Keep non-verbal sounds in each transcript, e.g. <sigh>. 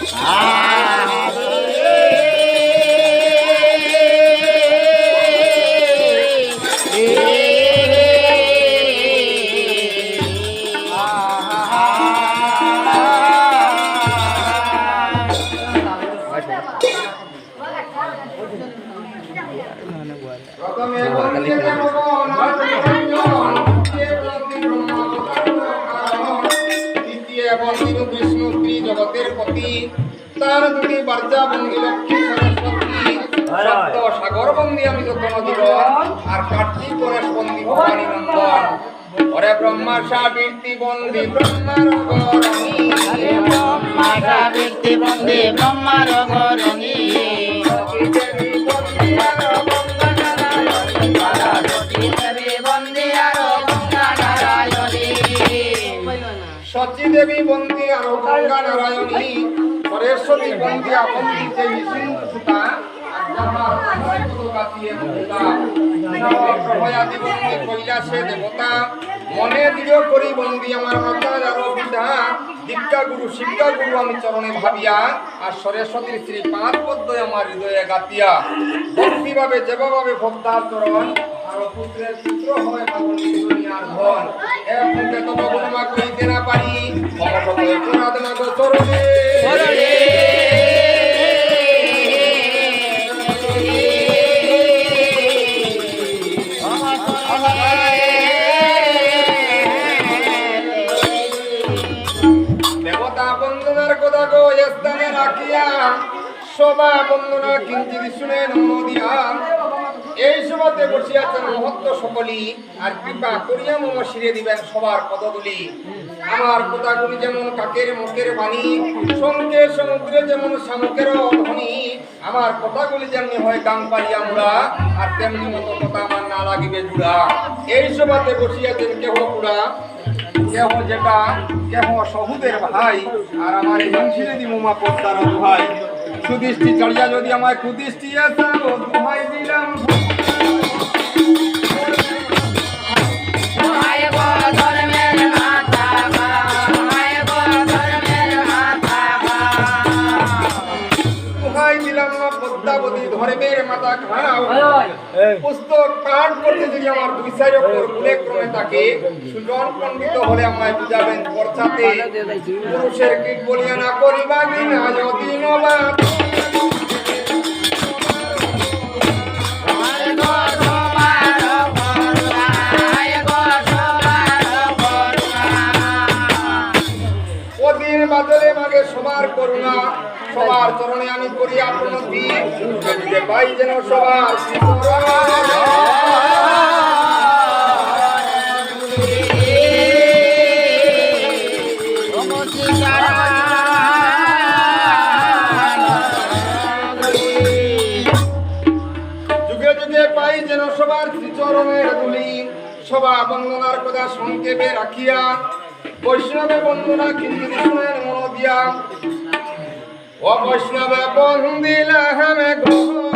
Ah! তার দুটি বার্জা বন্দী লক্ষ্মী সরস্বতী সপ্ত সাগর বন্দী আমি যত নদীগণ আর কার্তিক গণেশ বন্দী ভবানী নন্দন ওরে ব্রহ্মা সাবৃত্তি বন্দী ব্রহ্মার গরণী মাতা বৃত্তি বন্দে ব্রহ্মার গরণী দেবী বন্দে আর গঙ্গা নারায়ণী সচী দেবী বন্দী যে নিসিন্ধু সুতা কৈলাসে দেবতা, মনে দৃঢ় করি বন্দী আমার মাতা আর পিতা দীক্ষা গুরু, শিক্ষা গুরু আমি চরণে ভাবিয়া, আর সরেশ্বতীর শ্রী পাঁচ পদ্ম আমার হৃদয়ে গাতিয়া। ভক্তি ভাবে যেভাবে ভক্তার চরণ পুত্রের পুত্র হয় দুনিয়ার ধন। এক মুখে তব গুণমা কইতে না পারি মাগো আর কৃপা করিয়া দিবেন সবার পদগুলি আমার কথাগুলি যেমন কাকের মুখের বাণী সমুদ্রে যেমন শামুকের আমার কথাগুলি যেমনি হয় গান আমরা আর তেমনি মতো কথা আমার না লাগিবে জুড়া। এই সভাতে বসিয়াছেন কেহ পুরা কেহ যেটা কেহ সহুদের ভাই, আর আমার হিংসিরে মুমা পদ্মার ভাই সুদৃষ্টি চড়িয়া যদি আমায় কুদৃষ্টি আসাও দুহাই দিলাম। ধর্মের মাথা খাড়াও পুস্তক পাঠ করতে যদি আমার বিষয়ের ওপর উল্লেখ করে থাকে সুজন পণ্ডিত হলে আমায় বুঝাবেন পর্চাতে পুরুষের কীট বলিয়া না করিবা কিনা যদি নবাদ সবার চরণে আমি করি যে পাই যেন সবার যুগে যুগে পাই কথা সংক্ষেপে রাখিয়া। বৈষ্ণবে বন্দনা কিন্তু মন দিয়া। অবৈষ্ণব বন্দিলা হামে গ্রহণ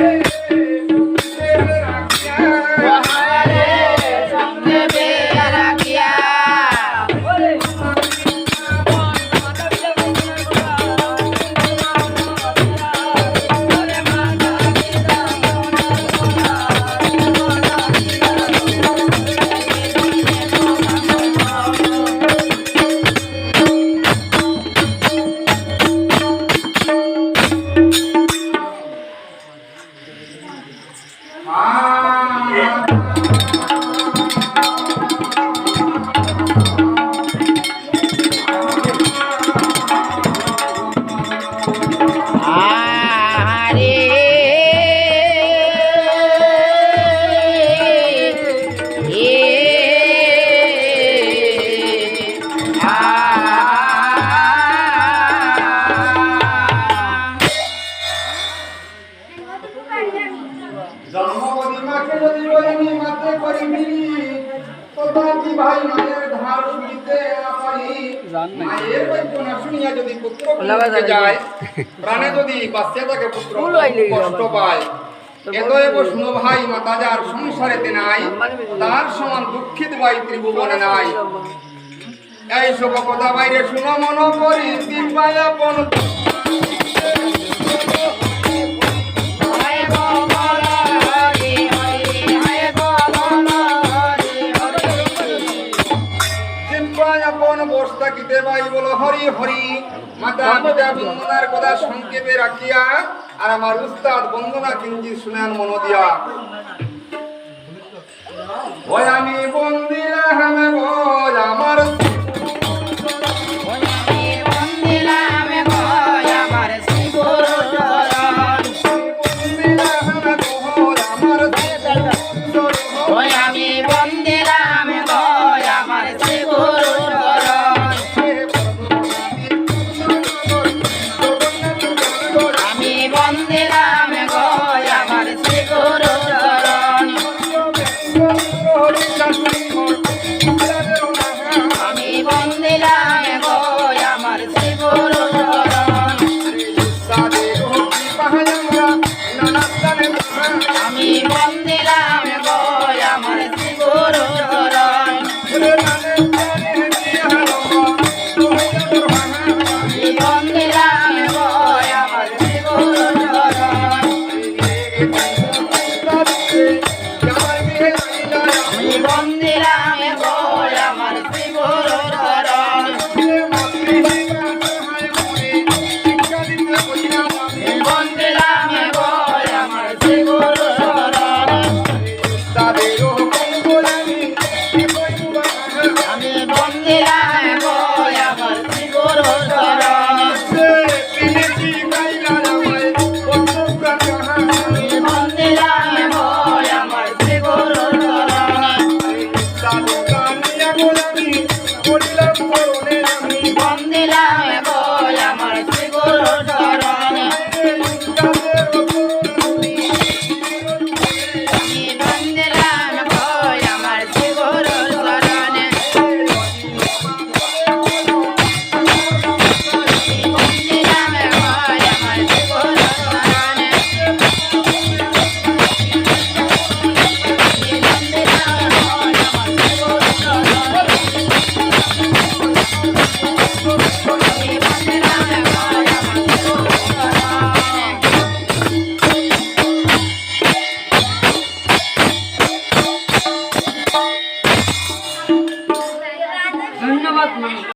Yeah. শুনিয়া <laughs> প্রাণে যদি বাচ্চা থাকে কষ্ট পায়। এতএব শুনো ভাই মাতা যার সংসারেতে নাই। তার সমান দুঃখিত ভাই ত্রিভুবনে নাই। এই সব কথা বাইরে শুনো মন করি হরি মাতা কথা সংক্ষেপে রাখিয়া আর আমার উস্তাদ বন্দনা কিঞ্জি শুনেন মন দিয়া। ওই আমি বন্দিরা হামে বল আমার বন্দিলাম বল আমার শ্রী গুরু